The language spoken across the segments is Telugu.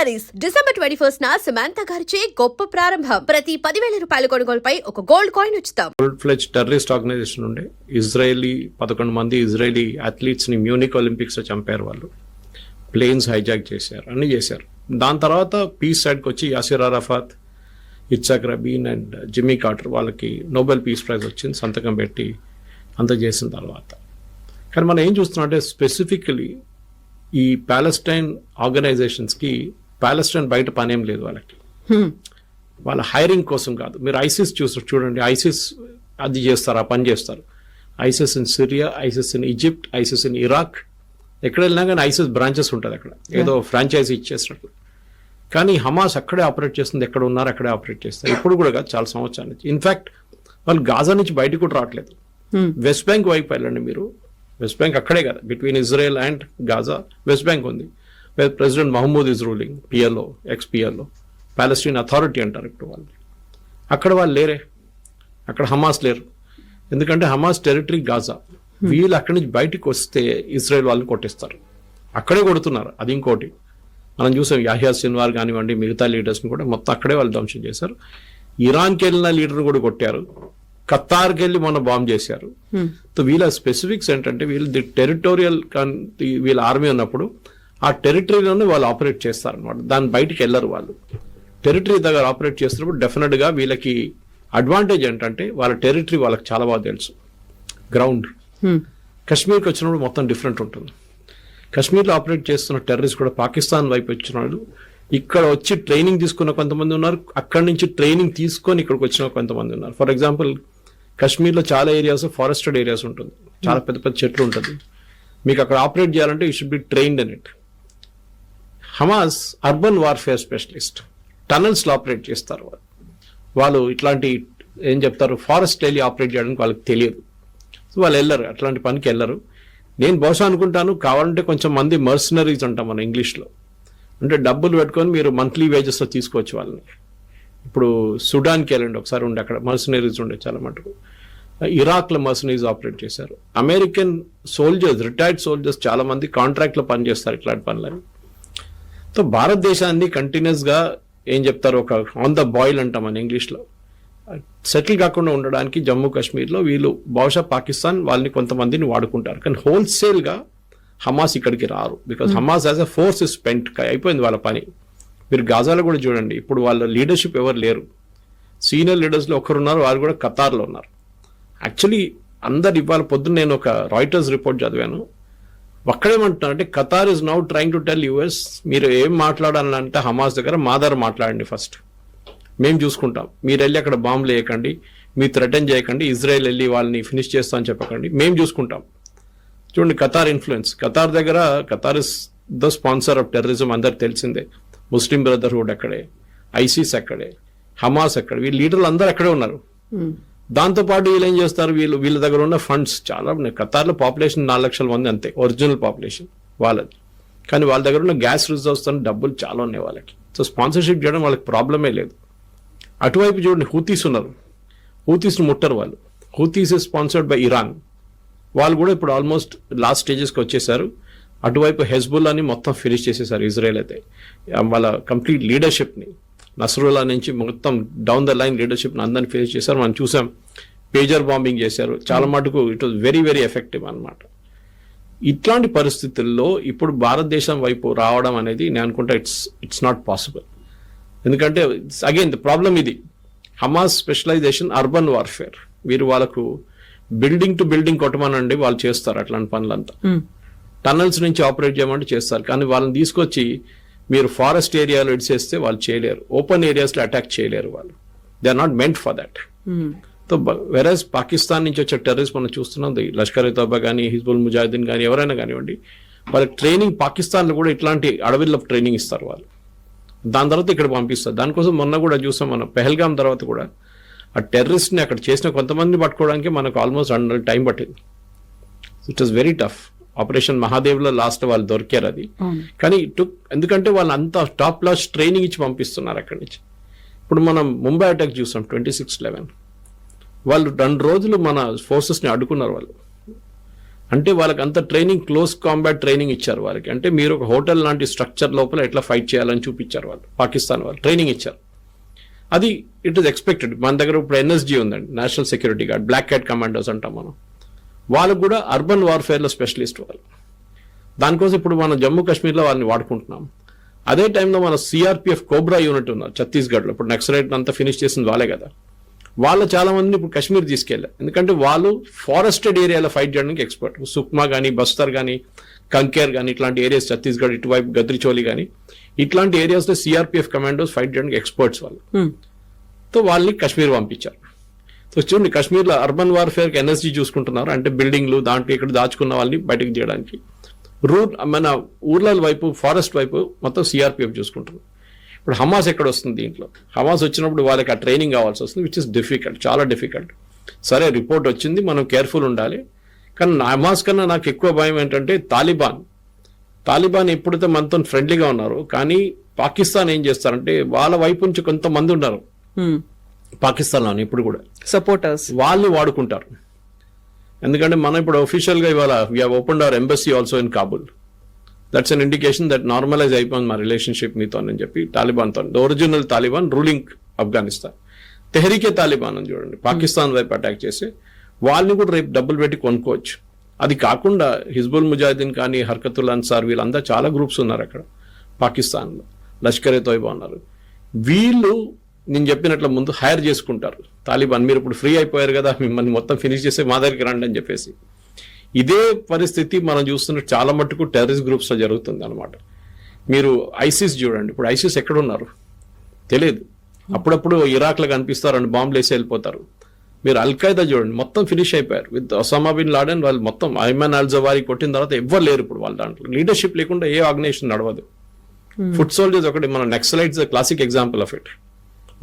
ప్యారిస్ డిసెంబర్ ట్వంటీ ఫస్ట్ నా సమాంత గారిచే గొప్ప ప్రారంభం. ప్రతి పదివేల రూపాయల కొనుగోలుపై ఒక గోల్డ్ కాయిన్ ఉచితం. గోల్డ్ ఫ్లెజ్ టెర్రరిస్ట్ ఆర్గనైజేషన్ ఉండే. ఇజ్రాయలీ పదకొండు మంది ఇజ్రాయలీ అథ్లీట్స్ని మ్యూనిక్ ఒలింపిక్స్లో చంపారు వాళ్ళు. ప్లేన్స్ హైజాక్ చేశారు. అన్ని చేశారు. దాని తర్వాత పీస్ సైడ్కి వచ్చి Yasser Arafat Yitzhak Rabin and Jimmy Carter వాళ్ళకి నోబెల్ పీస్ ప్రైజ్ వచ్చింది. సంతకం పెట్టి అంత చేసిన తర్వాత. కానీ మనం ఏం చూస్తున్నాం అంటే స్పెసిఫికలీ ఈ ప్యాలెస్టైన్ ఆర్గనైజేషన్స్కి ప్యాలెస్టైన్ బయట పనేం లేదు వాళ్ళకి. వాళ్ళ హైరింగ్ కోసం కాదు. మీరు ఐసిస్ చూసి చూడండి ఐసిస్ అది చేస్తారు ఆ పని చేస్తారు. ISIS in Syria ISIS in Egypt ISIS in Iraq. ఎక్కడ వెళ్ళినా కానీ ఐసిస్ బ్రాంచెస్ ఉంటుంది అక్కడ. ఏదో ఫ్రాంచైజీ ఇచ్చేసినట్లు కానీ హమాస్ అక్కడే ఆపరేట్ చేస్తుంది ఎక్కడ ఉన్నారు అక్కడే ఆపరేట్ చేస్తారు. ఇప్పుడు కూడా కాదు చాలా సంవత్సరాల నుంచి. ఇన్ఫాక్ట్ వాళ్ళు గాజా నుంచి బయటకు కూడా రావట్లేదు. వెస్ట్ బ్యాంక్ వైపు వెళ్ళండి మీరు. వెస్ట్ బ్యాంక్ అక్కడే కదా. Between Israel and Gaza West Bank ఉంది. President Mahmoud is ruling PLO ex PLO Palestine Authority అంటారు ఇప్పుడు వాళ్ళు. అక్కడ వాళ్ళు లేరే. అక్కడ హమాస్ లేరు. ఎందుకంటే హమాస్ టెరిటరీ గాజా వీళ్ళు అక్కడి నుంచి బయటకు వస్తే ఇజ్రాయెల్ వాళ్ళని కొట్టేస్తారు. అక్కడే కొడుతున్నారు. అది ఇంకోటి. మనం చూసాం యాహియా సిన్వార్ కానివ్వండి మిగతా లీడర్స్ని కూడా మొత్తం అక్కడే వాళ్ళు ధ్వంసం చేశారు. ఇరాన్కి వెళ్ళిన లీడర్ని కూడా కొట్టారు. ఖత్తార్కి వెళ్ళి మొన్న బాంబ్ చేశారు. సో వీళ్ళ స్పెసిఫిక్స్ ఏంటంటే వీళ్ళు ది టెరిటోరియల్ వీళ్ళ ఆర్మీ ఉన్నప్పుడు ఆ టెరిటరీలోనే వాళ్ళు ఆపరేట్ చేస్తారు అనమాట దాని బయటికి వెళ్ళరు వాళ్ళు. టెరిటరీ దగ్గర ఆపరేట్ చేస్తున్నప్పుడు డెఫినెట్గా వీళ్ళకి అడ్వాంటేజ్ ఏంటంటే వాళ్ళ టెరిటరీ వాళ్ళకి చాలా బాగా తెలుసు. గ్రౌండ్ కశ్మీర్కి వచ్చినప్పుడు మొత్తం డిఫరెంట్ ఉంటుంది. కశ్మీర్లో ఆపరేట్ చేస్తున్న టెర్రరిస్ట్ కూడా పాకిస్తాన్ వైపు వచ్చిన వాళ్ళు ఇక్కడ వచ్చి ట్రైనింగ్ తీసుకున్న కొంతమంది ఉన్నారు. అక్కడి నుంచి ట్రైనింగ్ తీసుకొని ఇక్కడికి వచ్చిన కొంతమంది ఉన్నారు. ఫర్ ఎగ్జాంపుల్ కశ్మీర్లో చాలా ఏరియాస్ ఫారెస్టెడ్ ఏరియాస్ ఉంటుంది. చాలా పెద్ద పెద్ద చెట్లు ఉంటుంది. మీకు అక్కడ ఆపరేట్ చేయాలంటే you should be trained in it Hamas urban warfare specialist. టనల్స్లో operate చేస్తారు వాళ్ళు. వాళ్ళు ఇట్లాంటి ఏం చెప్తారు? ఫారెస్ట్ వెళ్ళి ఆపరేట్ చేయడానికి వాళ్ళకి తెలియదు. సో వాళ్ళు వెళ్ళరు. అట్లాంటి పనికి వెళ్ళరు. నేను బహుశా అనుకుంటాను కావాలంటే కొంచెం మంది మర్సనరీస్ అంటాం మనం ఇంగ్లీష్లో. అంటే డబ్బులు పెట్టుకొని మీరు మంత్లీ వేజెస్తో తీసుకోవచ్చు వాళ్ళని. ఇప్పుడు సుడాన్కి వెళ్ళండి ఒకసారి ఉండే అక్కడ. మర్సనరీస్ ఉండే చాలా మటుకు. ఇరాక్లో మర్సనరీస్ ఆపరేట్ చేశారు. అమెరికన్ సోల్జర్స్ రిటైర్డ్ సోల్జర్స్ చాలా మంది కాంట్రాక్ట్లో పనిచేస్తారు ఇట్లాంటి పనులని. సో భారతదేశాన్ని కంటిన్యూస్గా ఏం చెప్తారు? ఒక ఆన్ ద బాయిల్ అంటాం మన ఇంగ్లీష్లో. సెటిల్ కాకుండా ఉండడానికి జమ్మూ కాశ్మీర్లో వీళ్ళు బహుశా పాకిస్తాన్ వాళ్ళని కొంతమందిని వాడుకుంటారు. కానీ హోల్సేల్గా హమాస్ ఇక్కడికి రారు. Because Hamas as a force is spent అయిపోయింది వాళ్ళ పని. మీరు గాజాలో కూడా చూడండి. ఇప్పుడు వాళ్ళ లీడర్షిప్ ఎవరు లేరు. సీనియర్ లీడర్స్లో ఒకరున్నారు వారు కూడా ఖతార్లో ఉన్నారు. యాక్చువల్లీ అందరు ఇవాళ పొద్దున్న నేను ఒక రాయిటర్స్ రిపోర్ట్ చదివాను. ఒక్కడేమంటున్నారు అంటే Qatar is now trying to tell us మీరు ఏం మాట్లాడాలంటే హమాస్ దగ్గర మా దగ్గర మాట్లాడండి ఫస్ట్. మేము చూసుకుంటాం. మీరు వెళ్ళి అక్కడ బాంబులు వేయకండి మీరు థ్రెటన్ చేయకండి. ఇజ్రాయెల్ వెళ్ళి వాళ్ళని ఫినిష్ చేస్తా అని చెప్పకండి. మేము చూసుకుంటాం. చూడండి ఖతార్ ఇన్ఫ్లుయెన్స్ ఖతార్ దగ్గర Qatar is the sponsor of terrorism అందరికి తెలిసిందే. ముస్లిం బ్రదర్హుడ్ అక్కడే ఐసీస్ అక్కడే హమాస్ అక్కడే. వీళ్ళ లీడర్లు అందరు అక్కడే ఉన్నారు. Hmm. దాంతోపాటు వీళ్ళు ఏం చేస్తారు? వీళ్ళు వీళ్ళ దగ్గర ఉన్న ఫండ్స్ చాలా ఉన్నాయి. ఖతార్లో పాపులేషన్ నాలుగు లక్షల మంది అంతే. ఒరిజినల్ పాపులేషన్ వాళ్ళది. కానీ వాళ్ళ దగ్గర ఉన్న గ్యాస్ రిజర్వ్స్ డబ్బులు చాలా ఉన్నాయి వాళ్ళకి. సో స్పాన్సర్షిప్ చేయడం వాళ్ళకి ప్రాబ్లమే లేదు. అటువైపు చూడండి హూతీస్ ఉన్నారు. హూతీస్ని ముట్టరు వాళ్ళు. Houthis is sponsored by Iran. వాళ్ళు కూడా ఇప్పుడు ఆల్మోస్ట్ లాస్ట్ స్టేజెస్కి వచ్చేసారు. అటువైపు హెజ్బుల్లాని మొత్తం ఫినిష్ చేసేసారు ఇజ్రాయెల్ అయితే. వాళ్ళ కంప్లీట్ లీడర్షిప్ని. నసరుల్లా నుంచి మొత్తం డౌన్ ద లైన్ లీడర్షిప్ని అందరిని ఫినిష్ చేశారు. మనం చూసాం పేజర్ బాంబింగ్ చేశారు. చాలా మటుకు it was very very effective అనమాట ఇట్లాంటి పరిస్థితుల్లో ఇప్పుడు భారతదేశం వైపు రావడం అనేది నేను అనుకుంటా ఇట్స్ ఇట్స్ నాట్ పాసిబుల్ ఎందుకంటే అగైన్ ద ప్రాబ్లం ఇది. హమాస్ స్పెషలైజేషన్ అర్బన్ వార్ఫేర్ వీరు వాళ్ళకు బిల్డింగ్ టు బిల్డింగ్ కొట్టమనండి వాళ్ళు చేస్తారు అట్లాంటి పనులంతా. టనల్స్ నుంచి ఆపరేట్ చేయమంటే చేస్తారు. కానీ వాళ్ళని తీసుకొచ్చి మీరు ఫారెస్ట్ ఏరియాలో ఇడిచేస్తే వాళ్ళు చేయలేరు. ఓపెన్ ఏరియాస్లో అటాక్ చేయలేరు వాళ్ళు. They are not meant for that so versus Pakistan నుంచి వచ్చే టెర్రరిస్ట్ మనం చూస్తున్నాం లష్కర్ ఇ తోబా కానీ హిజ్బుల్ ముజాహిద్దీన్ కానీ ఎవరైనా కానివ్వండి వాళ్ళకి ట్రైనింగ్ పాకిస్తాన్లో కూడా ఇట్లాంటి అడవిలో ట్రైనింగ్ ఇస్తారు వాళ్ళు. దాని తర్వాత ఇక్కడ పంపిస్తారు. దానికోసం మొన్న కూడా చూసాం మనం పెహల్గాం తర్వాత కూడా ఆ టెర్రరిస్ట్ని అక్కడ చేసిన కొంతమందిని పట్టుకోవడానికి మనకు ఆల్మోస్ట్ టైం పట్టింది. It was very tough operation మహాదేవ్లో last వాళ్ళు దొరికారు అది. కానీ టుక్ ఎందుకంటే వాళ్ళు అంత టాప్ లాస్ ట్రైనింగ్ ఇచ్చి పంపిస్తున్నారు అక్కడి నుంచి. ఇప్పుడు మనం ముంబై అటాక్ చూసాం ట్వంటీ సిక్స్ లెవెన్. వాళ్ళు రెండు రోజులు మన ఫోర్సెస్ని అడ్డుకున్నారు వాళ్ళు. అంటే వాళ్ళకి అంత ట్రైనింగ్ క్లోజ్ కాంబాట్ ట్రైనింగ్ ఇచ్చారు వాళ్ళకి. అంటే మీరు ఒక హోటల్ లాంటి స్ట్రక్చర్ లోపల ఎట్లా ఫైట్ చేయాలని చూపించారు వాళ్ళు. పాకిస్తాన్ వాళ్ళు ట్రైనింగ్ ఇచ్చారు. అది ఇట్ ఇస్ ఎక్స్పెక్టెడ్. మన దగ్గర ఇప్పుడు ఎన్ఎస్జీ ఉందండి national security guard black cat commandos అంటాం మనం. వాళ్ళు కూడా అర్బన్ వార్ఫేర్లో స్పెషలిస్ట్ వాళ్ళు. దానికోసం ఇప్పుడు మనం జమ్మూ కాశ్మీర్లో వాళ్ళని వాడుకుంటున్నాం. అదే టైంలో మన సిఆర్పిఎఫ్ కోబ్రా యూనిట్ ఉన్నారు ఛత్తీస్గఢ్లో. ఇప్పుడు నక్సలైట్ అంతా ఫినిష్ చేసింది వాళ్ళే కదా. వాళ్ళు చాలా మందిని ఇప్పుడు కాశ్మీర్ తీసుకెళ్ళారు. ఎందుకంటే వాళ్ళు ఫారెస్టెడ్ ఏరియాలో ఫైట్ చేయడానికి ఎక్స్పర్ట్ సుక్మా కానీ బస్తర్ కానీ కంకేర్ కానీ ఇట్లాంటి ఏరియాస్ ఛత్తీస్గఢ్ ఇటువైపు గద్రిచోలి కానీ ఇట్లాంటి ఏరియాస్లో సిఆర్పిఎఫ్ కమాండోస్ ఫైట్ చేయడానికి ఎక్స్పర్ట్స్ వాళ్ళు. హ్మ్. సో వాళ్ళని కాశ్మీర్ పంపించారు. సో చూడండి కాశ్మీర్లో అర్బన్ వార్ఫేర్కి ఎనర్జీ చూసుకుంటున్నారు. అంటే బిల్డింగ్లు దాంట్లో ఇక్కడ దాచుకున్న వాళ్ళని బయటకు తీయడానికి. రూర్ మన ఊర్ల వైపు ఫారెస్ట్ వైపు మొత్తం సిఆర్పిఎఫ్ చూసుకుంటున్నారు. ఇప్పుడు హమాస్ ఎక్కడ వస్తుంది దీంట్లో? హమాస్ వచ్చినప్పుడు వాళ్ళకి ఆ ట్రైనింగ్ కావాల్సి వస్తుంది విచ్ ఇస్ డిఫికల్ట్ చాలా డిఫికల్ట్ సరే రిపోర్ట్ వచ్చింది మనం కేర్ఫుల్ ఉండాలి. కానీ నా హమాస్ కన్నా నాకు ఎక్కువ భయం ఏంటంటే తాలిబాన్ తాలిబాన్ ఎప్పుడైతే మనతో ఫ్రెండ్లీగా ఉన్నారు కానీ పాకిస్తాన్ ఏం చేస్తారంటే వాళ్ళ వైపు నుంచి కొంతమంది ఉన్నారు. Hmm. హ్మ్. పాకిస్తాన్లో ఇప్పుడు కూడా. సపోర్టర్స్ వాళ్ళు వాడుకుంటారు. ఎందుకంటే మనం ఇప్పుడు ఒఫీషియల్గా ఇవాళ we open our embassy also in Kabul that's an indication that normalise అయిపోయింది మా రిలేషన్షిప్ మీతో అని చెప్పి తాలిబాన్తో ఒరిజినల్ తాలిబాన్ రూలింగ్ ఆఫ్ఘనిస్తాన్ తెహరీకే తాలిబాన్ అని చూడండి. పాకిస్తాన్ వైపు అటాక్ చేసి వాళ్ళని కూడా రేపు డబ్బులు పెట్టి కొనుక్కోవచ్చు. అది కాకుండా హిజ్బుల్ ముజాహిదీన్ కానీ హర్కతుల్ అన్సార్ వీళ్ళంతా చాలా గ్రూప్స్ ఉన్నారు అక్కడ. పాకిస్తాన్లో. లష్కర్ తోయిబా ఉన్నారు. వీళ్ళు నేను చెప్పినట్లు ముందు హైర్ చేసుకుంటారు. తాలిబాన్ మీరు ఇప్పుడు ఫ్రీ అయిపోయారు కదా మిమ్మల్ని మొత్తం ఫినిష్ చేసి మా దగ్గరికి రండి అని చెప్పేసి. ఇదే పరిస్థితి మనం చూస్తున్న చాలా మట్టుకు టెర్రరిస్ట్ గ్రూప్స్లో జరుగుతుంది అనమాట మీరు ఐసిస్ చూడండి ఇప్పుడు ఐసిస్ ఎక్కడ ఉన్నారు తెలియదు అప్పుడప్పుడు ఇరాక్లో కనిపిస్తారండి బాంబులు వేసి వెళ్ళిపోతారు. మీరు అల్ఖైదా చూడండి మొత్తం ఫినిష్ అయిపోయారు. విత్ ఒసామా బిన్ లాడెన్ వాళ్ళు మొత్తం ఐమాన్ అల్ జవారీ కొట్టిన తర్వాత ఎవ్వరు లేరు ఇప్పుడు వాళ్ళ దాంట్లో. లీడర్షిప్ లేకుండా ఏ ఆర్గనైజేషన్ నడవదు. ఫుడ్ సోల్జర్స్ ఒకటి మన Naxalites classic example of it.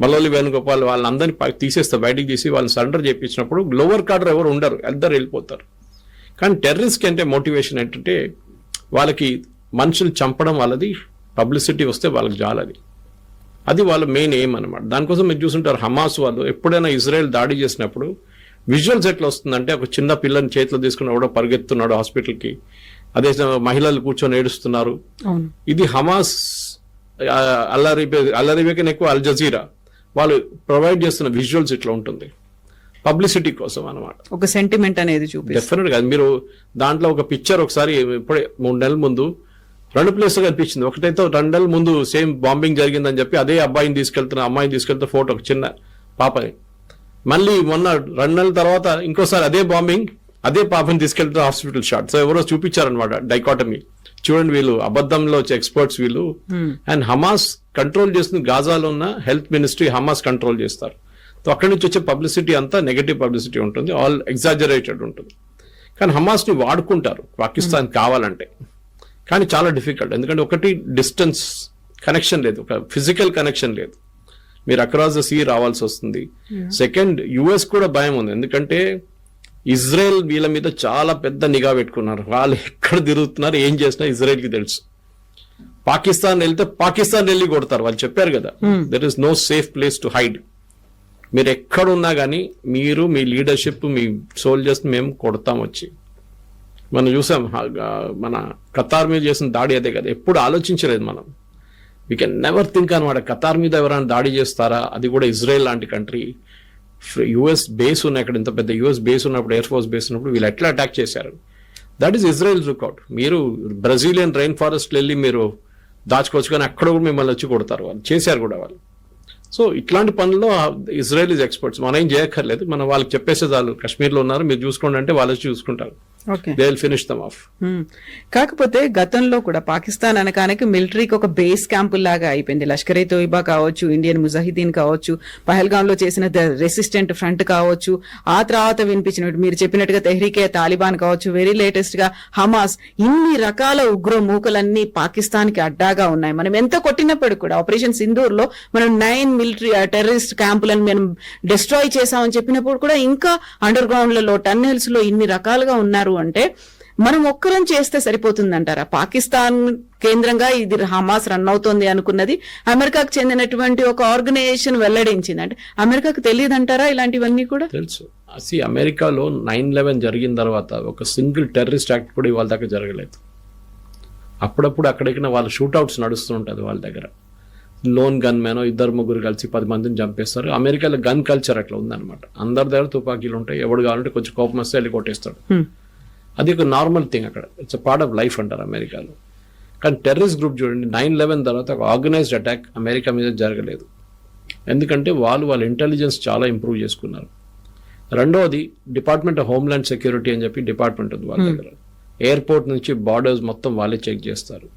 Malloli Venugopal వాళ్ళందరినీ తీసేస్తే బయటికి తీసి వాళ్ళని సరెండర్ చేయించినప్పుడు లోవర్ కార్డర్ ఎవరు ఉండరు అందరు వెళ్ళిపోతారు. కానీ టెర్రరిస్ట్ అంటే మోటివేషన్ ఏంటంటే వాళ్ళకి మనుషులు చంపడం వాళ్ళది పబ్లిసిటీ వస్తే వాళ్ళకి జాలది. అది వాళ్ళ మెయిన్ ఎయిమ్ అనమాట దానికోసం మీరు చూసుంటారు హమాస్ వాళ్ళు ఎప్పుడైనా ఇజ్రాయెల్ దాడి చేసినప్పుడు విజువల్స్ ఎట్లా వస్తుందంటే ఒక చిన్న పిల్లని చేతిలో తీసుకుని ఎవడో పరిగెత్తున్నాడు హాస్పిటల్కి అదే మహిళలు కూర్చొని ఏడుస్తున్నారు. ఇది హమాస్ అల్లరిబే అల్లరిబేకన్ ఎక్కువ అల్ జజీరా వాళ్ళు ప్రొవైడ్ చేస్తున్న విజువల్స్ ఇట్లా ఉంటుంది. పబ్లిసిటీ కోసం అనమాట ఒక సెంటిమెంట్ అనేది చూపిస్తుంది. డెఫినెట్గా మీరు దాంట్లో ఒక పిక్చర్ ఒకసారి ఇప్పుడే మూడు నెలల ముందు రెండు ప్లేస్ కనిపించింది ఒకటైతే రెండు నెలల ముందు సేమ్ బాంబింగ్ జరిగిందని చెప్పి అదే అబ్బాయిని తీసుకెళ్తున్న అమ్మాయిని తీసుకెళ్తే ఫోటో ఒక చిన్న పాపని. మళ్ళీ మొన్న రెండు నెలల తర్వాత ఇంకోసారి అదే బాంబింగ్ అదే పాపని తీసుకెళ్తే హాస్పిటల్ షాట్ సో ఎవరో చూపించారనమాట డైకాటమీ చూడండి వీళ్ళు అబద్ధంలో వచ్చే ఎక్స్పర్ట్స్ వీళ్ళు. అండ్ హమాస్ కంట్రోల్ చేస్తుంది గాజాలో ఉన్న హెల్త్ మినిస్ట్రీ హమాస్ కంట్రోల్ చేస్తారు. సో అక్కడి నుంచి వచ్చే పబ్లిసిటీ అంతా నెగటివ్ పబ్లిసిటీ ఉంటుంది ఆల్ ఎగ్జాజరేటెడ్ ఉంటుంది. కానీ హమాస్ని వాడుకుంటారు పాకిస్తాన్ కావాలంటే. కానీ చాలా డిఫికల్ట్ ఎందుకంటే ఒకటి డిస్టెన్స్ కనెక్షన్ లేదు ఒక ఫిజికల్ కనెక్షన్ లేదు. మీరు అక్రాస్ ద సీ రావాల్సి వస్తుంది. సెకండ్ యుఎస్ కూడా భయం ఉంది. ఎందుకంటే ఇజ్రాయెల్ వీళ్ళ మీద చాలా పెద్ద నిఘా పెట్టుకున్నారు. వాళ్ళు ఎక్కడ తిరుగుతున్నారు ఏం చేసినా ఇజ్రాయెల్కి తెలుసు. పాకిస్తాన్ వెళ్తే పాకిస్తాన్ వెళ్ళి కొడతారు. వాళ్ళు చెప్పారు కదా there is no safe place to hide మీరు ఎక్కడున్నా కానీ మీరు మీ లీడర్షిప్ మీ సోల్జర్స్ మేము కొడతాం వచ్చి. మనం చూసాం మన ఖతార్ మీద చేసిన దాడి అదే కదా. ఎప్పుడు ఆలోచించలేదు మనం. వీ కెన్ నెవర్ థింక్ అనమాట ఖతార్ మీద ఎవరైనా దాడి చేస్తారా? అది కూడా ఇజ్రాయెల్ లాంటి కంట్రీ. యుఎస్ బేస్ ఉన్న అక్కడ ఇంత పెద్ద యుఎస్ బేస్ ఉన్నప్పుడు ఎయిర్ ఫోర్స్ బేస్ ఉన్నప్పుడు వీళ్ళు ఎట్లా అటాక్ చేశారు? దట్ ఈస్ ఇజ్రాయెల్ లుక్అవుట్ మీరు బ్రెజిలియన్ రైన్ ఫారెస్ట్ వెళ్ళి మీరు దాచుకోవచ్చు కానీ అక్కడ కూడా మిమ్మల్ని వచ్చి కొడతారు వాళ్ళు. చేశారు కూడా వాళ్ళు. సో ఇట్లాంటి పనుల్లో ఇజ్రాయెల్ ఇస్ ఎక్స్పర్ట్స్ మనం ఏం చేయక్కర్లేదు. మనం వాళ్ళకి చెప్పేసే చాలు. కాశ్మీర్లో ఉన్నారు. మీరు చూసుకోండి అంటే వాళ్ళు చూసుకుంటారు. They will finish them off hmm. కాకపోతే గతంలో కూడా పాకిస్తాన్ అనకానికి మిలిటరీకి ఒక బేస్ క్యాంపు లాగా అయిపోయింది. లష్కర్ తోయిబా కావచ్చు ఇండియన్ ముజాహిదీన్ కావచ్చు పహల్గామ్లో చేసిన రెసిస్టెంట్ ఫ్రంట్ కావచ్చు ఆ తర్వాత వినిపించినట్టు మీరు చెప్పినట్టుగా తెహ్రీకే తాలిబాన్ కావచ్చు వెరీ లేటెస్ట్గా హమాస్ ఇన్ని రకాల ఉగ్ర మూకలన్నీ పాకిస్తాన్కి అడ్డాగా ఉన్నాయి. మనం ఎంత కొట్టినప్పటికీ కూడా ఆపరేషన్ సింధూర్లో మనం నైన్ మిలిటరీ టెర్రరిస్ట్ క్యాంపులను మనం డిస్ట్రాయ్ చేసామని చెప్పినప్పుడు కూడా ఇంకా అండర్ గ్రౌండ్లలో టన్నెల్స్లో ఇన్ని రకాలుగా ఉన్నారు అంటే మనం ఒక్కరం చేస్తే సరిపోతుందంటారా? పాకిస్తాన్ కేంద్రంగా ఇది హమాస్ రన్ అవుతోంది అనుకున్నది అమెరికాకు చెందినటువంటి ఒక ఆర్గనైజేషన్ వెల్లడించింది. అంటే అమెరికాకు తెలియదంటారా ఇలాంటివన్నీ కూడా? తెలుసు. అసి అమెరికాలో నైన్ లెవెన్ జరిగిన తర్వాత ఒక సింగిల్ టెర్రరిస్ట్ యాక్ట్ కూడా ఇవాళ దాకా జరగలేదు. అప్పుడప్పుడు అక్కడికి వాళ్ళ షూట్అవుట్స్ నడుస్తూ ఉంటుంది వాళ్ళ దగ్గర. లోన్ గన్ మ్యాన్ ఇద్దరు ముగ్గురు కలిసి పది మందిని చంపేస్తారు. అమెరికాలో గన్ కల్చర్ అట్లా ఉందన్నమాట. అందరి దగ్గర తుపాకీలు ఉంటాయి. ఎవడు కావాలంటే కొంచెం కోపం వస్తే వెళ్ళి కొట్టేస్తాడు. అది ఒక నార్మల్ థింగ్ అక్కడ. ఇట్స్ పార్ట్ ఆఫ్ లైఫ్ అంటారు అమెరికాలో. కానీ టెర్రరిస్ట్ గ్రూప్ చూడండి నైన్ లెవెన్ తర్వాత ఒక ఆర్గనైజ్డ్ అటాక్ అమెరికా మీద జరగలేదు. ఎందుకంటే వాళ్ళు వాళ్ళ ఇంటెలిజెన్స్ చాలా ఇంప్రూవ్ చేసుకున్నారు. రెండవది డిపార్ట్మెంట్ ఆఫ్ హోమ్లాండ్ సెక్యూరిటీ అని చెప్పి డిపార్ట్మెంట్ ఉంది వాళ్ళ దగ్గర. ఎయిర్పోర్ట్ నుంచి బార్డర్స్ మొత్తం వాళ్ళే చెక్ చేస్తారు.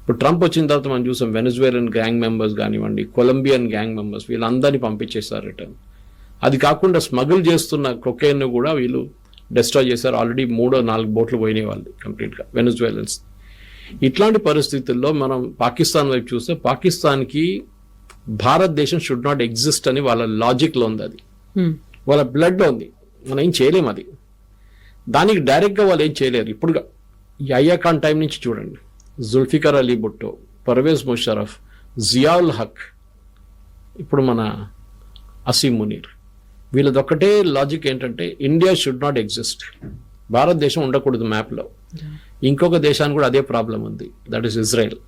ఇప్పుడు ట్రంప్ వచ్చిన తర్వాత మనం చూసాం వెనజువేలన్ గ్యాంగ్ మెంబర్స్ కానివ్వండి కొలంబియన్ గ్యాంగ్ మెంబర్స్ వీళ్ళందరినీ పంపించేస్తారు రిటర్న్ అది కాకుండా స్మగుల్ చేస్తున్న కొకేన్ కూడా వీళ్ళు డిస్ట్రాయ్ చేశారు. ఆల్రెడీ మూడో నాలుగు బోట్లు పోయినాయి వాళ్ళు కంప్లీట్గా. వెనజువేలన్స్ ఇట్లాంటి పరిస్థితుల్లో మనం పాకిస్తాన్ వైపు చూస్తే పాకిస్తాన్కి భారతదేశం షుడ్ నాట్ ఎగ్జిస్ట్ అని వాళ్ళ లాజిక్లో ఉంది అది. హ్మ్. వాళ్ళ బ్లడ్లో ఉంది. మనం ఏం చేయలేము అది. దానికి డైరెక్ట్గా వాళ్ళు ఏం చేయలేరు. ఇప్పుడు ఈ అయ్యా ఖాన్ టైం నుంచి చూడండి. జుల్ఫికర్ అలీ భుట్టో పర్వేజ్ ముషరఫ్ జియావుల్ హక్ ఇప్పుడు మన అసీం మునీర్. వీళ్ళదొక్కటే లాజిక్ ఏంటంటే ఇండియా షుడ్ నాట్ ఎగ్జిస్ట్ భారతదేశం ఉండకూడదు మ్యాప్లో ఇంకొక దేశానికి కూడా అదే ప్రాబ్లం ఉంది. That is Israel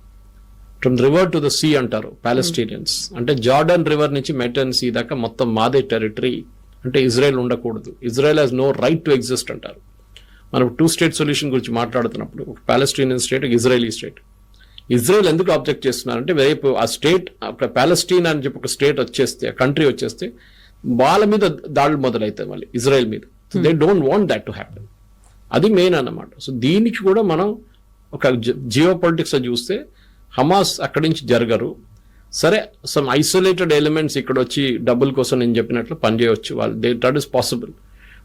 from river to the sea అంటారు పాలస్టీనియన్స్ అంటే జార్డన్ రివర్ నుంచి మెటన్ సీ దాకా మొత్తం మాదే టెరిటరీ అంటే ఇజ్రాయెల్ ఉండకూడదు. Israel has no right to exist అంటారు. మనం టూ స్టేట్ సొల్యూషన్ గురించి మాట్లాడుతున్నప్పుడు ఒక పాలస్టీనియన్ స్టేట్ ఒక ఇజ్రాయలీ స్టేట్ ఇజ్రాయెల్ ఎందుకు ఆబ్జెక్ట్ చేస్తున్నారంటే రేపు ఆ స్టేట్ ఒక పాలస్టీన్ అని చెప్పి ఒక స్టేట్ వచ్చేస్తే ఆ కంట్రీ వచ్చేస్తే వాళ్ళ మీద దాడులు మొదలవుతాయి మళ్ళీ ఇజ్రాయెల్ మీద. They don't want that to happen అది మెయిన్ అన్నమాట. సో దీనికి కూడా మనం ఒక జియో పొలిటిక్స్ చూస్తే హమాస్ అక్కడి నుంచి జరగరు. సరే సమ్ ఐసోలేటెడ్ ఎలిమెంట్స్ ఇక్కడ వచ్చి డబ్బుల కోసం నేను చెప్పినట్లు పనిచేయవచ్చు వాళ్ళు. They that is possible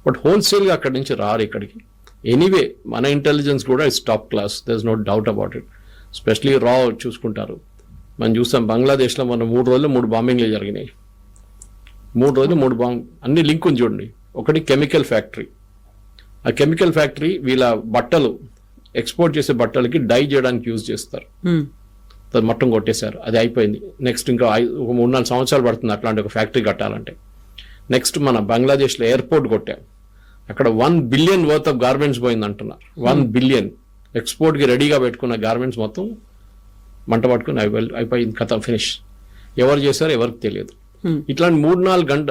but హోల్సేల్గా అక్కడి నుంచి రారు ఇక్కడికి. ఎనీవే మన ఇంటెలిజెన్స్ కూడా is top class there is no doubt about it specially రా చూసుకుంటారు. మనం చూసాం బంగ్లాదేశ్లో మన మూడు రోజులు మూడు బాంబింగ్లు జరిగినాయి. మూడు రోజులు మూడు బాంబ్ అన్ని లింక్ ఉంది చూడండి. ఒకటి కెమికల్ ఫ్యాక్టరీ. ఆ కెమికల్ ఫ్యాక్టరీ వీళ్ళ బట్టలు ఎక్స్పోర్ట్ చేసే బట్టలకి డై చేయడానికి యూజ్ చేస్తారు. మొత్తం కొట్టేశారు. అది అయిపోయింది. నెక్స్ట్ ఇంకా ఒక మూడు నాలుగు సంవత్సరాలు పడుతుంది అట్లాంటి ఒక ఫ్యాక్టరీ కట్టాలంటే. నెక్స్ట్ మన బంగ్లాదేశ్లో ఎయిర్పోర్ట్ కొట్టాం. అక్కడ one billion worth of garments పోయింది అంటున్నారు వన్ బిలియన్. ఎక్స్పోర్ట్కి రెడీగా పెట్టుకున్న గార్మెంట్స్ మొత్తం మంట పట్టుకుని అయిపోయి అయిపోయింది కథ ఫినిష్. ఎవరు చేశారో ఎవరికి తెలియదు. ఇట్లాంటి మూడు నాలుగు గంట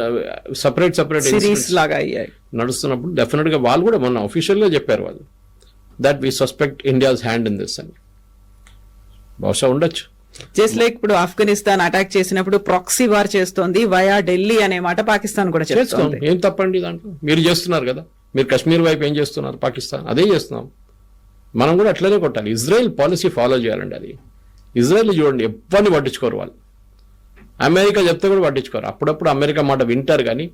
సపరేట్ సపరేట్ సిరీస్ లాగా అయ్యాయి. నడుస్తున్నప్పుడు డెఫినెట్గా వాళ్ళు కూడా మొన్న official గా చెప్పారు వాళ్ళు that we suspect India's hand in this అని. బహుశా ఉండొచ్చు. జస్ట్ లైక్ ఇప్పుడు ఆఫ్ఘనిస్తాన్ అటాక్ చేసినప్పుడు ప్రాక్సీ వార్ చేస్తోంది వయా ఢిల్లీ అనే మాట పాకిస్తాన్ కూడా చేస్తాం చేస్తోంది ఏం తప్పండి దాంట్లో? మీరు చేస్తున్నారు కదా. మీరు కాశ్మీర్ వైపు ఏం చేస్తున్నారు? పాకిస్తాన్ అదే చేస్తున్నాం. మనం కూడా అట్లనే కొట్టాలి. ఇజ్రాయెల్ పాలసీ ఫాలో చేయాలండి అది. ఇజ్రాయెల్ చూడండి ఎవ్వరిని పట్టించుకోరు వాళ్ళు. అమెరికా చెప్తే కూడా పట్టించుకోరు. అప్పుడప్పుడు అమెరికా మాట వింటారు కానీ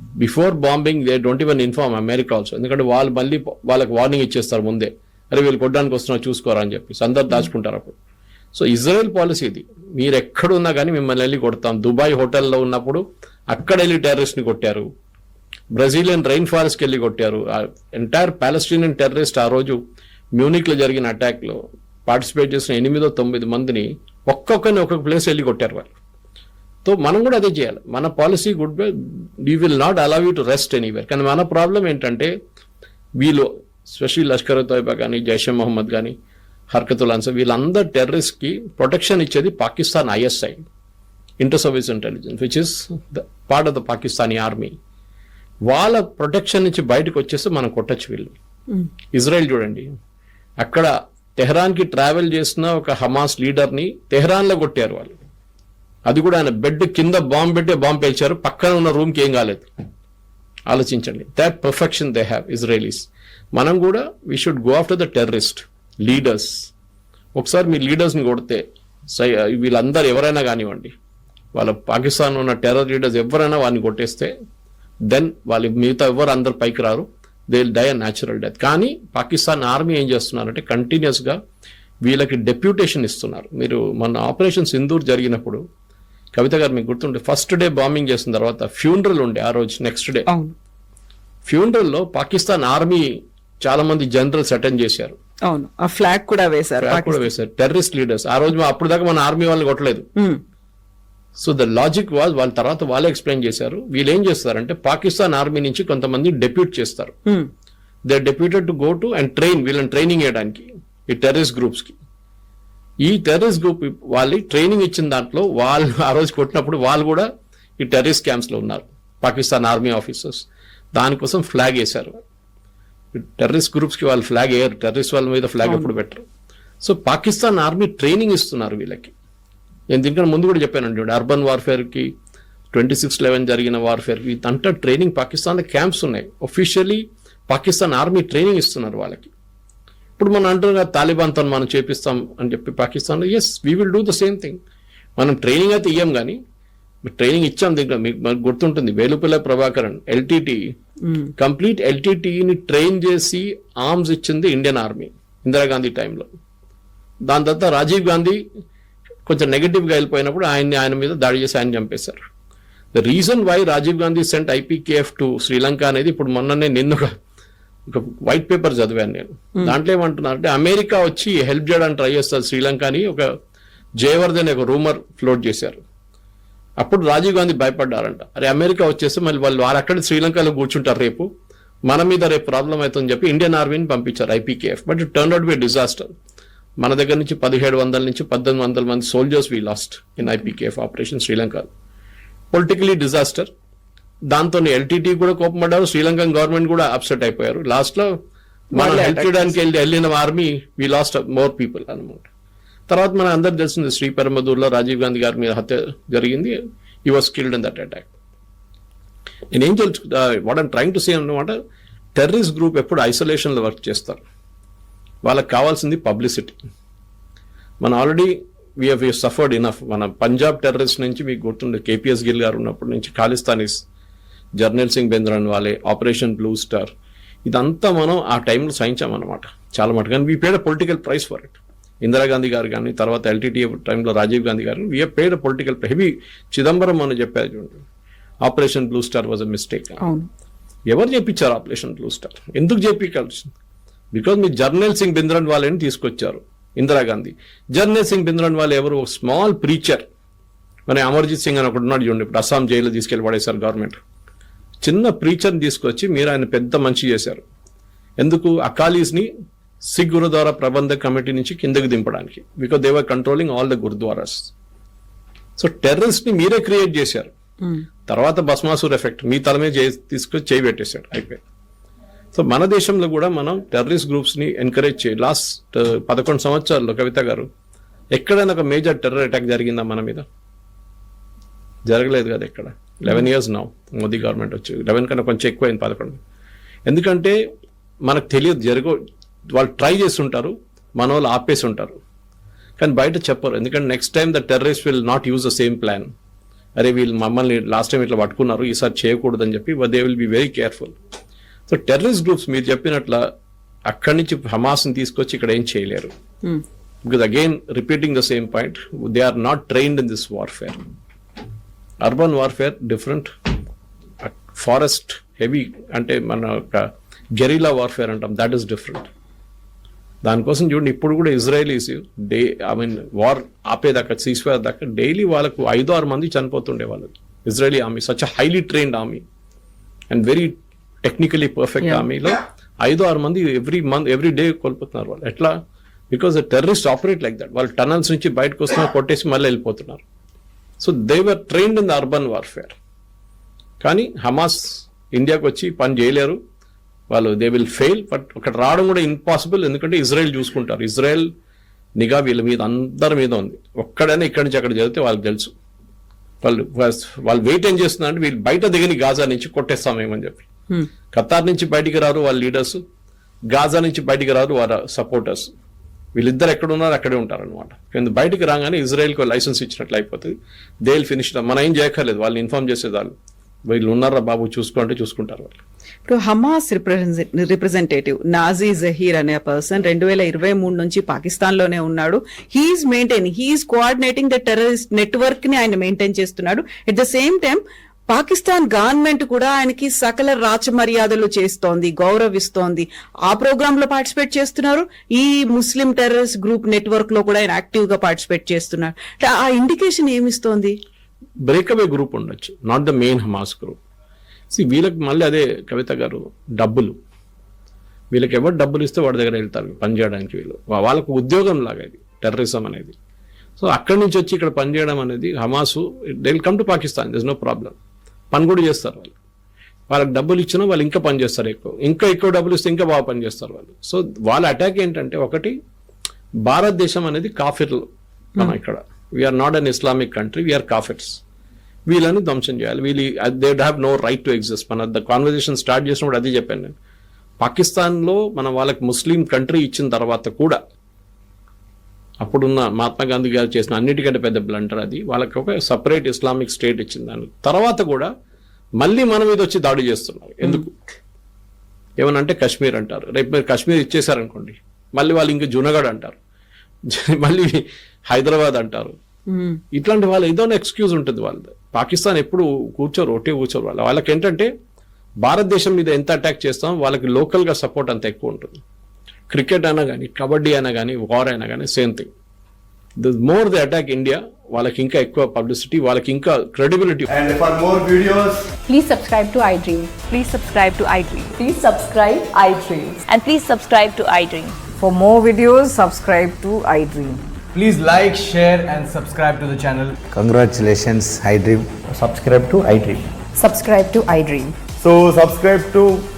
before bombing they don't even inform America also. ఎందుకంటే వాళ్ళు మళ్ళీ వాళ్ళకి వార్నింగ్ ఇచ్చేస్తారు ముందే. అరే వీళ్ళు కొట్టడానికి వస్తున్నా చూసుకోరా అని చెప్పి. అందరు దాచుకుంటారు అప్పుడు. సో ఇజ్రాయెల్ పాలసీ ఇది. మీరు ఎక్కడున్నా కానీ మిమ్మల్ని వెళ్ళి కొడతాం. దుబాయ్ హోటల్లో ఉన్నప్పుడు అక్కడ వెళ్ళి టెర్రరిస్ట్ని కొట్టారు. బ్రెజిలియన్ రైన్ ఫారెస్ట్కి వెళ్ళి కొట్టారు. ఎంటైర్ పాలస్టీనియన్ టెర్రరిస్ట్ ఆ రోజు మ్యూనిక్లో జరిగిన అటాక్లో పార్టిసిపేట్ చేసిన ఎనిమిదో తొమ్మిది మందిని ఒక్కొక్కరిని ఒక్కొక్క ప్లేస్ వెళ్ళి కొట్టారు వాళ్ళు. సో మనం కూడా అదే చేయాలి. మన policy goodbye we will not allow you to rest anywhere కానీ మన ప్రాబ్లం ఏంటంటే వీళ్ళు స్పెషల్లీ లష్కర్ తోయిబా కానీ జైషే మొహమ్మద్ కానీ హర్కతుల్ అన్సర్ వీళ్ళందరు టెర్రరిస్ట్కి ప్రొటెక్షన్ ఇచ్చేది Pakistan ISI inter service intelligence which is the part of the Pakistani army వాళ్ళ ప్రొటెక్షన్ నుంచి బయటకు వచ్చేస్తే మనం కొట్టచ్చు వీళ్ళు ఇజ్రాయెల్ చూడండి. అక్కడ తెహరాన్కి ట్రావెల్ చేసిన ఒక హమాస్ లీడర్ని తెహరాన్లో కొట్టారు వాళ్ళు. అది కూడా ఆయన బెడ్ కింద బాంబు పెట్టే బాంబు పేల్చారు. పక్కన ఉన్న రూమ్కి ఏం కాలేదు. ఆలోచించండి. That perfection they have Israelis మనం కూడా we should go after the terrorist leaders ఒకసారి మీ లీడర్స్ని కొడితే సై వీళ్ళందరూ ఎవరైనా కానివ్వండి వాళ్ళ పాకిస్తాన్ ఉన్న టెర్రర్ లీడర్స్ ఎవరైనా వాడిని కొట్టేస్తే దెన్ వాళ్ళు మిగతా ఎవరు అందరు పైకి రారు. They will die a natural death కానీ పాకిస్తాన్ ఆర్మీ ఏం చేస్తున్నారంటే కంటిన్యూస్గా వీళ్ళకి డెప్యూటేషన్ ఇస్తున్నారు. మీరు మన ఆపరేషన్ సింధూర్ జరిగినప్పుడు కవిత గారు మీకు గుర్తుంటే ఫస్ట్ డే బాంబింగ్ చేసిన తర్వాత ఫ్యూనరల్ ఉండే ఆ రోజు నెక్స్ట్ డే ఫ్యూనరల్లో పాకిస్తాన్ ఆర్మీ చాలా మంది జనరల్స్ అటెండ్ చేశారు. అవును. ఆ ఫ్లాగ్ కూడా వేశారు Flag కూడా వేశారు. టెర్రరిస్ట్ లీడర్స్ ఆ రోజు అప్పుడు దాకా మన ఆర్మీ వాళ్ళు కొట్టలేదు. సో ద లాజిక్ వాజ్ వాళ్ళ తర్వాత వాళ్ళే ఎక్స్ప్లెయిన్ చేశారు. వీళ్ళు ఏం చేస్తారంటే పాకిస్తాన్ ఆర్మీ నుంచి కొంతమంది డెప్యూట్ చేస్తారు. They deputed to go to and train వీళ్ళని ట్రైనింగ్ చేయడానికి ఈ టెర్రరిస్ట్ గ్రూప్స్కి. ఈ టెర్రరిస్ట్ గ్రూప్ వాళ్ళు ట్రైనింగ్ ఇచ్చిన దాంట్లో వాళ్ళు ఆ రోజు కొట్టినప్పుడు వాళ్ళు కూడా ఈ టెర్రరిస్ట్ క్యాంప్స్లో ఉన్నారు. Pakistan army officers. దానికోసం ఫ్లాగ్ వేశారు. టెర్రరిస్ట్ గ్రూప్స్కి వాళ్ళు ఫ్లాగ్ వేయరు. టెర్రరిస్ట్ వాళ్ళ మీద ఫ్లాగ్ ఎప్పుడు పెట్టరు. సో పాకిస్తాన్ ఆర్మీ ట్రైనింగ్ ఇస్తున్నారు వీళ్ళకి. నేను దీనికన్నా ముందు కూడా చెప్పానండి అర్బన్ వార్ఫేర్కి ట్వంటీ సిక్స్ లెవెన్ జరిగిన వార్ఫేర్కి ఇదంతా ట్రైనింగ్ పాకిస్తాన్ క్యాంప్స్ ఉన్నాయి. ఒఫిషియలీ పాకిస్తాన్ ఆర్మీ ట్రైనింగ్ ఇస్తున్నారు వాళ్ళకి. ఇప్పుడు మనం అంటున్నారు తాలిబాన్తో మనం చేపిస్తాం అని చెప్పి పాకిస్తాన్లో yes we will do the same thing మనం ట్రైనింగ్ అయితే ఇయ్యం కానీ ట్రైనింగ్ ఇచ్చాం దగ్గర మీకు మనకు గుర్తుంటుంది వేలుపల్లి ప్రభాకరన్ ఎల్టీటీ కంప్లీట్ ఎల్టీటీని ట్రైన్ చేసి ఆర్మ్స్ ఇచ్చింది ఇండియన్ ఆర్మీ ఇందిరాగాంధీ టైంలో దాని తర్వాత రాజీవ్ గాంధీ కొంచెం నెగటివ్గా వెళ్ళిపోయినప్పుడు ఆయన్ని ఆయన మీద దాడి చేసి ఆయన చంపేశారు. The reason why Rajiv Gandhi sent IPKF to Sri Lanka అనేది ఇప్పుడు మొన్ననే నిన్న ఒక- వైట్ పేపర్ చదివాను నేను. దాంట్లో ఏమంటున్నారంటే అమెరికా వచ్చి హెల్ప్ చేయడానికి ట్రై చేస్తారు. శ్రీలంక అని ఒక జయవర్ధన్ ఒక రూమర్ ఫ్లోట్ చేశారు. అప్పుడు రాజీవ్ గాంధీ భయపడ్డారంట. అరే అమెరికా వచ్చేస్తే మళ్ళీ వాళ్ళు వారు అక్కడ శ్రీలంకలో కూర్చుంటారు రేపు. మన మీద రేపు ప్రాబ్లం అవుతుందని చెప్పి ఇండియన్ ఆర్మీని పంపించారు IPKF but it turn out be disaster మన దగ్గర నుంచి పదిహేడు వందల నుంచి పద్దెనిమిది వందల మంది soldiers we lost in IPKF operation Sri Lanka politically disaster దాంతో ఎల్టీటీ కూడా కోపపడ్డారు శ్రీలంకన్ గవర్నమెంట్ కూడా అప్సెట్ అయిపోయారు. లాస్ట్లో మనం హెల్ప్ చేయడానికి వెళ్ళి వెళ్ళిన army we lost more people అన్నమాట. తర్వాత మన అందరు తెలిసింది శ్రీ పెరమదూర్లో రాజీవ్ గాంధీ గారి మీద హత్య జరిగింది. ఈ was killed in that attack నేనేం తెలుసు what I'm trying to say అన్నమాట టెర్రరిస్ట్ గ్రూప్ ఎప్పుడు isolation లో వర్క్ చేస్తారు. వాళ్ళకి కావాల్సింది పబ్లిసిటీ మన already we have suffered enough మన పంజాబ్ టెర్రరిస్ట్ నుంచి మీకు గుర్తుండే కేపీఎస్ గిల్ గారు ఉన్నప్పటి నుంచి ఖాళిస్తానీస్ జర్నల్ సింగ్ బెంద్రన్ వాళ్ళే ఆపరేషన్ బ్లూ స్టార్. ఇదంతా మనం ఆ టైంలో సహించామన్నమాట చాలా మటు కానీ we paid political price for it Indira Gandhi గారు కానీ తర్వాత ఎల్టీటీ టైంలో రాజీవ్ గాంధీ గారు we paid political heavy Chidambaram మనం చెప్పారు చూడండి. Operation blue star was a mistake ఎవరు చేపించారు ఆపరేషన్ బ్లూ స్టార్? ఎందుకు చేపించాల్సి బికాజ్ మీ జర్నల్ సింగ్ బింద్రన్ వాళ్ళని తీసుకొచ్చారు ఇందిరాగాంధీ జర్నల్ సింగ్ బింద్రన్ వాళ్ళు ఎవరు? ఒక స్మాల్ ప్రీచర్ మన అమర్జిత్ సింగ్ అని ఒకటి ఉన్నాడు చూడండి. ఇప్పుడు అస్సాం జైల్లో తీసుకెళ్ళి పడేశారు గవర్నమెంట్ చిన్న ప్రీచర్ని తీసుకొచ్చి మీరు ఆయన పెద్ద మంచి చేశారు. ఎందుకు? అకాలీస్ని సిక్ గురుద్వారా ప్రబంధ కమిటీ నుంచి కిందకి దింపడానికి. Because they were controlling all the gurdwaras so టెర్రరిస్ట్ని మీరే క్రియేట్ చేశారు. ఉమ్, తర్వాత భస్మాసుర్ ఎఫెక్ట్ మీ తల మీద చేయి- తీసుకొచ్చి చేయి పెట్టేశాడు. అయిపోయి సో మన దేశంలో కూడా మనం టెర్రరిస్ట్ గ్రూప్స్ని ఎంకరేజ్ చేయి. లాస్ట్ పదకొండు సంవత్సరాల్లో కవిత గారు ఎక్కడైనా ఒక మేజర్ టెర్రర్ అటాక్ జరిగిందా మన మీద? జరగలేదు కదా ఎక్కడ? Eleven years now Modi government వచ్చి. లెవెన్ కన్నా కొంచెం ఎక్కువైంది పదకొండు. ఎందుకంటే మనకు తెలియదు జరగ వాళ్ళు ట్రై చేస్తుంటారు మన వాళ్ళు ఆపేసి ఉంటారు కానీ బయట చెప్పరు. ఎందుకంటే next time the terrorist will not use the same plan అరే వీళ్ళు మమ్మల్ని లాస్ట్ టైం ఇట్లా పట్టుకున్నారు ఈసారి చేయకూడదని చెప్పి they will be very careful so terrorist groups మీరు చెప్పినట్ల అక్కడి నుంచి హమాస్ని తీసుకొచ్చి ఇక్కడ ఏం చేయలేరు. Because again repeating the same point they are not trained in this warfare urban warfare different forest heavy అంటే మన గెరిలా వార్ఫేర్ అంటాం. దట్ ఈస్ డిఫరెంట్ దానికోసం చూడండి ఇప్పుడు కూడా Israelis they I mean war ఆపేదాకా ceasefire దాకా డైలీ వాళ్ళకు ఐదు ఆరు మంది చనిపోతుండే వాళ్ళు. Israeli army such highly trained army and very technically perfect. ఆర్మీలో ఐదు ఆరు మంది ఎవ్రీ మంత్ ఎవ్రీ డే కోల్పోతున్నారు వాళ్ళు. ఎట్లా? Because terrorist operate like that వాళ్ళు టనల్స్ నుంచి బయటకు వస్తున్నారు కొట్టేసి మళ్ళీ వెళ్ళిపోతున్నారు. So they were trained in the urban warfare కానీ హమాస్ ఇండియాకి వచ్చి పని చేయలేరు. వాళ్ళు దే విల్ ఫెయిల్ బట్ అక్కడ రావడం కూడా ఇంపాసిబుల్ ఎందుకంటే ఇజ్రాయెల్ చూసుకుంటారు. ఇజ్రాయెల్ నిఘా వీళ్ళ మీద అందరి మీద ఉంది. ఒక్కడైనా ఇక్కడి నుంచి అక్కడ జరిగితే వాళ్ళకి తెలుసు. వాళ్ళు వాళ్ళు వెయిట్ ఏం చేస్తున్నారంటే వీళ్ళు బయట దిగని గాజా నుంచి కొట్టేస్తామేమని చెప్పి. ఉమ్, ఖతార్ నుంచి బయటికి రారు వాళ్ళ లీడర్స్ గాజా నుంచి బయటికి రారు వాళ్ళ సపోర్టర్స్ వీళ్ళిద్దరు ఎక్కడ ఉన్నారు అక్కడే ఉంటారు అనమాట కానీ బయటికి రాగానే ఇజ్రాయెల్కి లైసెన్స్ ఇచ్చినట్లు అయిపోతుంది. దేల్ ఫినిష్ మనం ఏం చేయక్కర్లేదు. వాళ్ళు ఇన్ఫార్మ్ చేసేదాళ్ళు వీళ్ళు ఉన్నారా బాబు? చూసుకుంటే చూసుకుంటారు వాళ్ళు. ఇప్పుడు హమాస్ రిప్రజెంటేటివ్ నాజీ జహీర్ అనే పర్సన్ రెండు వేల ఇరవై మూడు నుంచి పాకిస్తాన్లోనే ఉన్నాడు. He is maintain he is coordinating the terrorist నెట్వర్క్ని ఆయన మెయింటైన్ చేస్తున్నాడు. At the same time Pakistan government కూడా ఆయనకి సకల రాచ మర్యాదలు చేస్తోంది గౌరవిస్తోంది. ఆ ప్రోగ్రామ్లో పార్టిసిపేట్ చేస్తున్నారు. ఈ ముస్లిం టెర్రరిస్ట్ గ్రూప్ నెట్వర్క్లో కూడా ఆయన యాక్టివ్గా పార్టిసిపేట్ చేస్తున్నారు. ఆ ఇండికేషన్ ఏమిస్తోంది? బ్రేక్అవే గ్రూప్ ఉండొచ్చు. Not the main Hamas group C వీళ్ళకి మళ్ళీ అదే కవిత గారు డబ్బులు. వీళ్ళకి ఎవరు డబ్బులు ఇస్తే వాడి దగ్గర వెళ్తారు పనిచేయడానికి వీళ్ళు. వాళ్ళకు ఉద్యోగం లాగా ఇది టెర్రరిజం అనేది. సో అక్కడి నుంచి వచ్చి ఇక్కడ పనిచేయడం అనేది Hamas del come to Pakistan this no problem పని కూడా చేస్తారు వాళ్ళు. వాళ్ళకి డబ్బులు ఇచ్చినా వాళ్ళు ఇంకా పని చేస్తారు ఎక్కువ. ఇంకా ఎక్కువ డబ్బులు ఇస్తే ఇంకా బాగా పని చేస్తారు వాళ్ళు. సో వాళ్ళ అటాక్ ఏంటంటే ఒకటి భారతదేశం అనేది కాఫిర్లు మనం ఇక్కడ. We are not an Islamic country we are కాఫిర్స్ వీళ్ళని ధ్వంసం చేయాలి. వీళ్ళు they have no right to exist మన ద కాన్వర్జేషన్ స్టార్ట్ చేసినప్పుడు అదే చెప్పాను నేను. పాకిస్తాన్లో మనం వాళ్ళకి ముస్లిం కంట్రీ ఇచ్చిన తర్వాత కూడా అప్పుడున్న మహాత్మా గాంధీ గారు చేసిన అన్నిటికంటే పెద్ద బ్లంటర్ అది. వాళ్ళకి ఒక సపరేట్ ఇస్లామిక్ స్టేట్ ఇచ్చింది దాని తర్వాత కూడా మళ్ళీ మన మీద వచ్చి దాడి చేస్తున్నారు. ఎందుకు? ఏమనంటే కశ్మీర్ అంటారు. రేపు మీరు కశ్మీర్ ఇచ్చేసారనుకోండి మళ్ళీ వాళ్ళు ఇంక జునగఢ్ అంటారు. మళ్ళీ హైదరాబాద్ అంటారు. ఇట్లాంటి వాళ్ళు ఏదో ఎక్స్క్యూజ్ ఉంటుంది వాళ్ళది. పాకిస్తాన్ ఎప్పుడు కూర్చోరు ఒకటే కూర్చోరు వాళ్ళు. వాళ్ళకి ఏంటంటే భారతదేశం మీద ఎంత అటాక్ చేస్తాం వాళ్ళకి లోకల్గా సపోర్ట్ అంత ఎక్కువ ఉంటుంది. క్రికెట్ అయినా కానీ కబడ్డీ అయినా కానీ వార్ అయినా కానీ same thing the more the attack India వాళ్ళకి ఇంకా ఎక్కువ పబ్లిసిటీ వాళ్ళకి ఇంకా credibility And for more videos, Please subscribe to iDream. Please subscribe to iDream. Please subscribe iDream. And please subscribe to iDream. For more videos, subscribe to iDream. please like, share, and subscribe to the channel. Congratulations, iDream. Subscribe to iDream. Subscribe to iDream. So, subscribe to iDream Media. ఐ డ్రీమ్కి